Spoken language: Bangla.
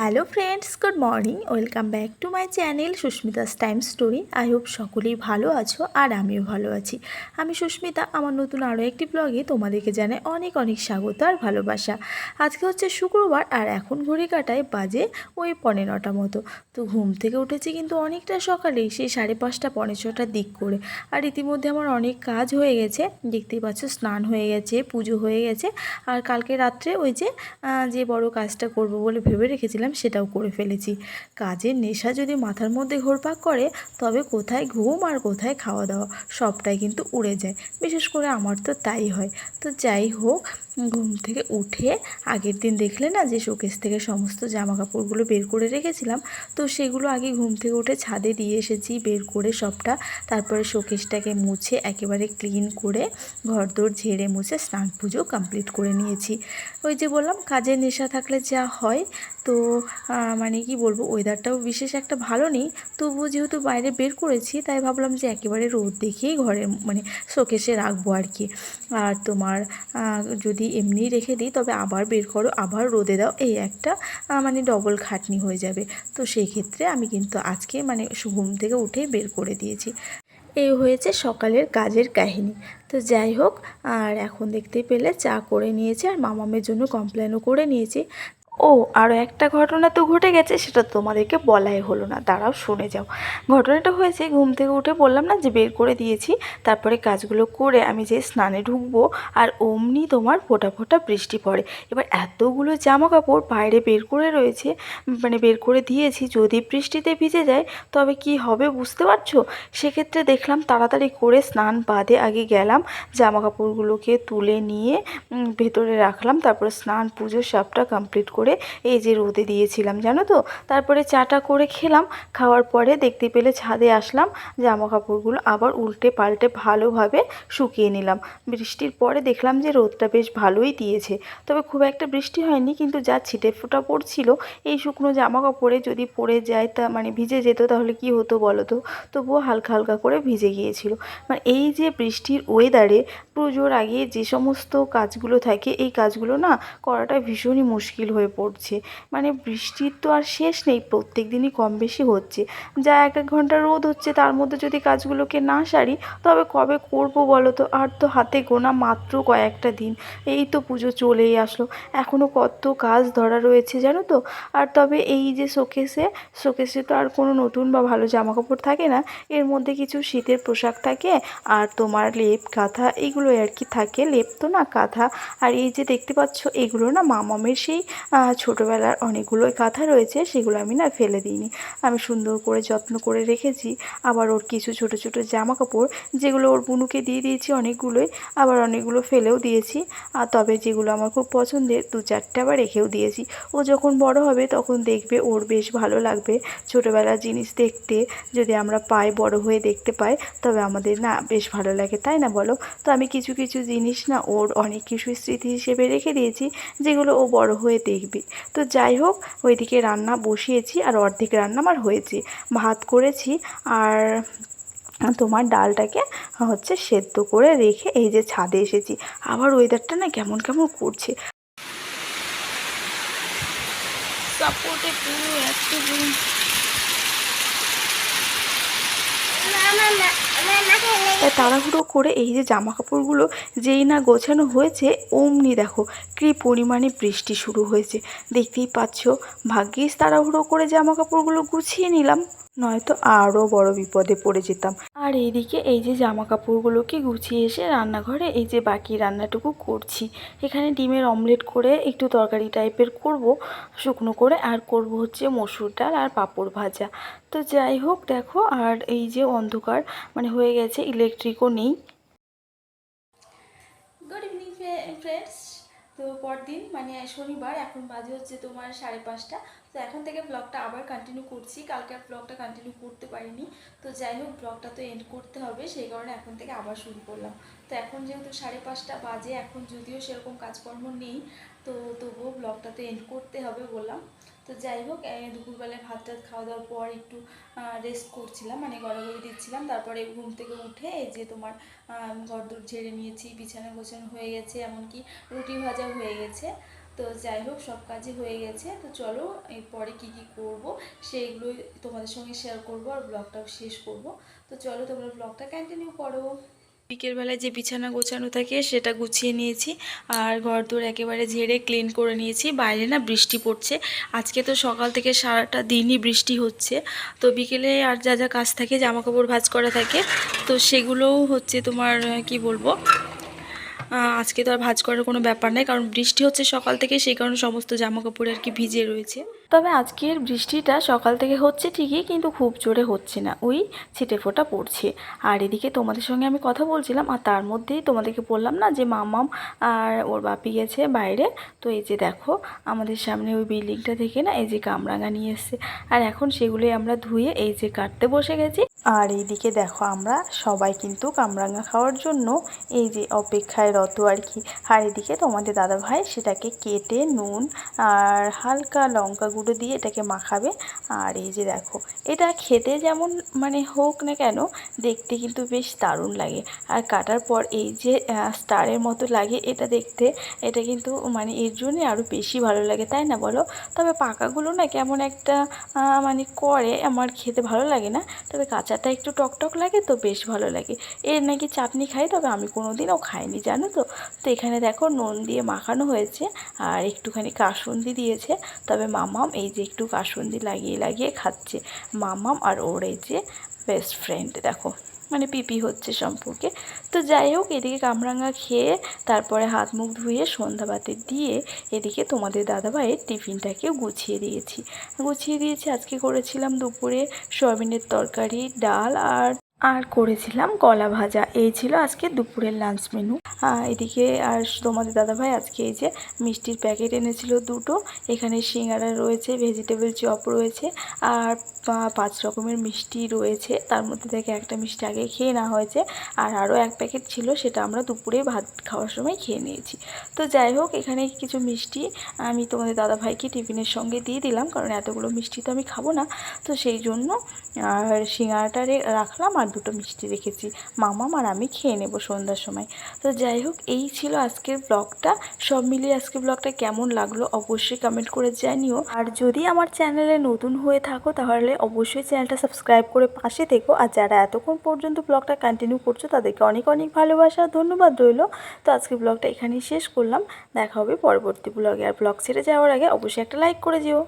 Hello friends good morning welcome back to my channel Susmita's time story I hope সকলেই ভালো আছো আর আমিও ভালো আছি। আমি সুস্মিতা, আমার নতুন আরও একটি ব্লগে তোমাদেরকে জানাই অনেক অনেক স্বাগত আর ভালোবাসা। আজকে হচ্ছে শুক্রবার আর এখন ঘড়ি কাটায় বাজে ওই পনেরো নটা মতো। তো ঘুম থেকে উঠেছি কিন্তু অনেকটা সকালেই সেই সাড়ে পাঁচটা পনেরো ছটার দিক করে। আর ইতিমধ্যে আমার অনেক কাজ হয়ে গেছে। দেখতেই পাচ্ছ স্নান হয়ে গেছে, পুজো হয়ে গেছে। আর কালকে রাত্রে ওই যে যে বড় কাজটা করব বলে ভেবে রেখেছিলাম সেটাও করে ফেলেছি। কাজের নেশা যদি মাথার মধ্যে ঘোরপাক করে, তবে কোথায় ঘুম আর কোথায় খাওয়া দাওয়া সবটাই কিন্তু উড়ে যায়। বিশেষ করে আমার তো তাই হয়। তো যাই হোক, ঘুম থেকে উঠে আগের দিন দেখলে না, যে শোকেস থেকে সমস্ত জামা কাপড়গুলো বের করে রেখেছিলাম, তো সেগুলো আগে ঘুম থেকে উঠে ছাদে দিয়ে এসেছি, বের করে সবটা, তারপরে শোকেসটাকে মুছে একেবারে ক্লিন করে ঘরদোর ঝেড়ে মুছে স্নান পুজো কমপ্লিট করে নিয়েছি। ওই যে বললাম, কাজের নেশা থাকলে যা হয়, তো মানে কি বলব ওয়েদারটাও বিশেষ একটা ভালো নেই। তবুও যেহেতু বাইরে বের করেছি, তাই ভাবলাম যে একেবারে রোদ দেখেই ঘরে মানে শোকেসে রাখব আর কি। আর তোমার যদি এমনি রেখে দিই, তবে আবার বের করো, আবার রোদে দাও, এই একটা মানে ডবল খাটনি হয়ে যাবে। তো সেই ক্ষেত্রে আমি কিন্তু আজকে মানে ঘুম থেকে উঠেই বের করে দিয়েছি। এই হয়েছে সকালের কাজের কাহিনী। তো যাই হোক, আর এখন দেখতে পেলে চা করে নিয়েছে, আর মামামের জন্য কমপ্লেনও করে নিয়েছি। ও আরও একটা ঘটনা তো ঘটে গেছে, সেটা তোমাদেরকে বলাই হলো না। দাঁড়াও, শুনে যাও। ঘটনাটা হয়েছে, ঘুম থেকে উঠে বললাম না যে বের করে দিয়েছি, তারপরে কাজগুলো করে আমি যে স্নানে ঢুকবো, আর অমনি তোমার ফোঁটা ফোঁটা বৃষ্টি পড়ে। এবার এতগুলো জামা কাপড় বাইরে বের করে রয়েছে মানে বের করে দিয়েছি, যদি বৃষ্টিতে ভিজে যায়, তবে কি হবে বুঝতে পারছ? সেক্ষেত্রে দেখলাম তাড়াতাড়ি করে স্নান বাদে আগে গেলাম জামা কাপড়গুলোকে তুলে নিয়ে ভেতরে রাখলাম, তারপরে স্নান পুজো সবটা কমপ্লিট করে এই যে রোদে দিয়েছিলাম, জানো তো? তারপরে চাটা করে খেলাম, খাওয়ার পরে দেখতে পেলে ছাদে আসলাম জামা কাপড়গুলো আবার উল্টে পাল্টে ভালোভাবে শুকিয়ে নিলাম। বৃষ্টির পরে দেখলাম যে রোদটা বেশ ভালোই দিয়েছে। তবে খুব একটা বৃষ্টি হয়নি, কিন্তু যা ছিটে ফোঁটা পড়ছিল, এই শুকনো জামা কাপড়ে যদি পড়ে যায় তা মানে ভিজে যেত তাহলে কি হতো বলো তো? তবুও হালকা হালকা করে ভিজে গিয়েছিল। মানে এই যে বৃষ্টির ওয়েদারে পুজোর আগে যে সমস্ত কাজগুলো থাকে, এই কাজগুলো না করাটা ভীষণই মুশকিল হয়ে পড়ছে। মানে বৃষ্টির তো আর শেষ নেই প্রত্যেক দিনই কম বেশি হচ্ছে। যা এক এক ঘণ্টা রোদ হচ্ছে, তার মধ্যে যদি কাজগুলোকে না সারি, তবে কবে করব বলো তো? আর তো হাতে গোনা মাত্র কয়েকটা দিন। এই তো পুজো চলেই আসলো। এখনও কত কাজ ধরা রয়েছে, জানো তো? আর তবে এই যে শোকেসে শোকেসে তো আর কোনো নতুন বা ভালো জামা কাপড় থাকে না। এর মধ্যে কিছু শীতের পোশাক থাকে, আর তোমার লেপ কাঁথা এগুলো আর কি থাকে। লেপ তো না কাঁথা আর এই যে দেখতে পাচ্ছ, এগুলো না মামামের সেই আহ, ছোটোবেলার অনেকগুলোই কাঁথা রয়েছে সেগুলো আমি না ফেলে দিইনি। আমি সুন্দর করে যত্ন করে রেখেছি। আবার ওর কিছু ছোট ছোট জামা কাপড় যেগুলো ওর বুনুকে দিয়ে দিয়েছি অনেকগুলোই আবার অনেকগুলো ফেলেও দিয়েছি। আর তবে যেগুলো আমার খুব পছন্দের দু চারটে আবার রেখেও দিয়েছি। ও যখন বড় হবে তখন দেখবে ওর বেশ ভালো লাগবে। ছোটোবেলার জিনিস দেখতে যদি আমরা পাই বড় হয়ে দেখতে পাই তবে আমাদের না বেশ ভালো লাগে তাই না বলো? তো আমি কিছু কিছু জিনিস না ওর অনেক কিছু স্মৃতি হিসেবে রেখে দিয়েছি যেগুলো ও বড় হয়ে দেখবে। তো যাই হোক ওইদিকে রান্না বসিয়েছি আর অর্ধেক রান্না আমার হয়েছে। ভাত করেছি আর তোমার ডালটাকে হচ্ছে সেদ্ধ করে রেখে এই যে ছাদে এসেছি। আবার ওয়েদারটা না কেমন কেমন করছে। সাপোর্টে পুরো একটু তাই তাড়াহুড়ো করে এই যে জামা কাপড়গুলো যেই না গোছানো হয়েছে, অমনি দেখো কী পরিমাণে বৃষ্টি শুরু হয়েছে। দেখতেই পাচ্ছ, ভাগ্যিস তাড়াহুড়ো করে জামা কাপড়গুলো গুছিয়ে নিলাম। নয়তো আরও বড় বিপদে পড়ে যেতাম। আর এইদিকে এই যে জামা কাপড়গুলোকে গুছিয়ে এসে রান্নাঘরে এই যে বাকি রান্নাটুকু করছি। এখানে ডিমের অমলেট করে একটু তরকারি টাইপের করব, শুকনো করে। আর করব হচ্ছে মসুর ডাল আর পাঁপড় ভাজা। তো যাই হোক, দেখো, আর এই যে অন্ধকার মানে হয়ে গেছে ইলেকট্রিকও নেই। গুড ইভিনিং ফ্রেন্ডস তো পরদিন মানে শনিবার, এখন বাজে হচ্ছে তোমার সাড়ে পাঁচটা। তো এখন থেকে ব্লগটা আবার কন্টিনিউ করছি। কালকে আর ব্লগটা কন্টিনিউ করতে পারিনি। তো যাই হোক ব্লগটা তো এন্ড করতে হবে। সেই কারণে এখন থেকে আবার শুরু করলাম। তো এখন যেহেতু সাড়ে পাঁচটা বাজে, এখন যদিও সেরকম কাজকর্ম নেই, তো তবুও ব্লগটা তো এন্ড করতে হবে বললাম। তো যাই হোক দুপুরবেলায় ভাত টাত খাওয়া দাওয়ার পর একটু রেস্ট করছিলাম মানে গড়াগড়ি দিচ্ছিলাম। তারপরে ঘুম থেকে উঠে এই যে তোমার ঘরদোর ঝেড়ে নিয়েছি, বিছানা গোছানো হয়ে গেছে, এমনকি রুটি ভাজা হয়ে গেছে। তো যাই হোক, সব কাজই হয়ে গেছে। তো চলো, এরপরে কি কি করব, সেইগুলোই তোমাদের সঙ্গে শেয়ার করব আর ব্লগটাও শেষ করব। তো চলো, তোমরা ব্লগটা কন্টিনিউ করো। বিকেলবেলায় যে বিছানা গোছানো থাকে সেটা গুছিয়ে নিয়েছি আর ঘর দোর একেবারে ঝেড়ে ক্লিন করে নিয়েছি। বাইরে না বৃষ্টি পড়ছে। আজকে তো সকাল থেকে সারাটা দিনই বৃষ্টি হচ্ছে। তো বিকেলে আর যা যা কাজ থাকে জামা কাপড় ভাঁজ করা থাকে, তো সেগুলোও হচ্ছে তোমার কি বলব? আজকে তো আর ভাঁজ করার কোনো ব্যাপার নেই, কারণ বৃষ্টি হচ্ছে সকাল থেকে, সেই কারণে সমস্ত জামা কাপড় আর কি ভিজে রয়েছে। তবে আজকের বৃষ্টিটা সকাল থেকে হচ্ছে ঠিকই, কিন্তু খুব জোরে হচ্ছে না। ওই ছিটে ফোঁটা পড়ছে। আর এদিকে তোমাদের সঙ্গে আমি কথা বলছিলাম, আর তার মধ্যেই তোমাদেরকে বললাম না যে মামাম আর ওর বাপি গেছে বাইরে। তো এই যে দেখো, আমাদের সামনে ওই বিল্ডিংটা থেকে না, এই যে কামরাঙা নিয়ে এসছে। আর এখন সেগুলোই আমরা ধুয়ে এই যে কাটতে বসে গেছি। আর এইদিকে দেখো আমরা সবাই কিন্তু কামরাঙা খাওয়ার জন্য এই যে অপেক্ষায় রত আর কি। আর এদিকে তোমাদের দাদা ভাই সেটাকে কেটে, নুন আর হালকা লঙ্কা গুঁড়ো দিয়ে এটাকে মাখাবে। আর এই যে দেখো, এটা খেতে যেমন মানে হোক না কেন, দেখতে কিন্তু বেশ দারুণ লাগে। আর কাটার পর এই যে স্টারের মতো লাগে এটা দেখতে, এটা কিন্তু মানে এর জন্যে আরও বেশি ভালো লাগে, তাই না বলো? তবে পাকাগুলো না কেমন একটা মানে করে, আমার খেতে ভালো লাগে না। তবে কাঁচাটা একটু টকটক লাগে তো বেশ ভালো লাগে। এর নাকি চাটনি খাই, তবে আমি কোনো দিনও খাইনি, জানো তো? তো এখানে দেখো নুন দিয়ে মাখানো হয়েছে আর একটুখানি কাসুন্দি দিয়েছে। তবে মামাম এই যে একটু কাসুন্দি লাগিয়ে লাগিয়ে খাচ্ছে। মামাম আর ওর এই যে বেস্ট ফ্রেন্ড দেখো। মানে পিপি হচ্ছে সম্পর্কে। তো যাই হোক, এদিকে কামরাঙা খেয়ে তারপরে হাত মুখ ধুয়ে সন্ধ্যাবাতি দিয়ে এদিকে তোমাদের দাদাভাইয়ের টিফিনটাকেও গুছিয়ে দিয়েছি। গুছিয়ে দিয়েছি, আজকে করেছিলাম দুপুরে সয়াবিনের তরকারি, ডাল আর আর করেছিলাম কলা ভাজা। এই ছিল আজকে দুপুরের লাঞ্চ মেনু এদিকে আর তোমাদের দাদাভাই আজকে এই যে মিষ্টির প্যাকেট এনেছিল দুটো। এখানে সিঙ্গারা রয়েছে ভেজিটেবল চপ রয়েছে, আর পাঁচ রকমের মিষ্টি রয়েছে। তার মধ্যে থেকে একটা মিষ্টি আগে খেয়ে নেওয়া হয়েছে, আর আরও এক প্যাকেট ছিল, সেটা আমরা দুপুরে ভাত খাওয়ার সময় খেয়ে নিয়েছি। তো যাই হোক, এখানে কিছু মিষ্টি আমি তোমাদের দাদাভাইকে টিফিনের সঙ্গে দিয়ে দিলাম, কারণ এতগুলো মিষ্টি তো আমি খাব না। তো সেই জন্য আর সিঙ্গারাটা রাখলাম আর দুটো মিষ্টি রেখেছি মামাম আর আমি খেয়ে নেব সন্ধ্যার সময়। তো যাই হোক, এই ছিল আজকের ব্লগটা। সব মিলিয়ে আজকের ব্লগটা কেমন লাগল অবশ্যই কমেন্ট করে জানিও। আর যদি আমার চ্যানেলে নতুন হয়ে থাকো, তাহলে অবশ্যই চ্যানেলটা সাবস্ক্রাইব করে পাশে থেকো। আর যারা এতক্ষণ পর্যন্ত ব্লগটা কন্টিনিউ করছ, তাদেরকে অনেক অনেক ভালোবাসা, ধন্যবাদ রইল। তো আজকের ব্লগটা এখানেই শেষ করলাম। দেখা হবে পরবর্তী ব্লগে। আর ব্লগ ছেড়ে যাওয়ার আগে অবশ্যই একটা লাইক করে যেও।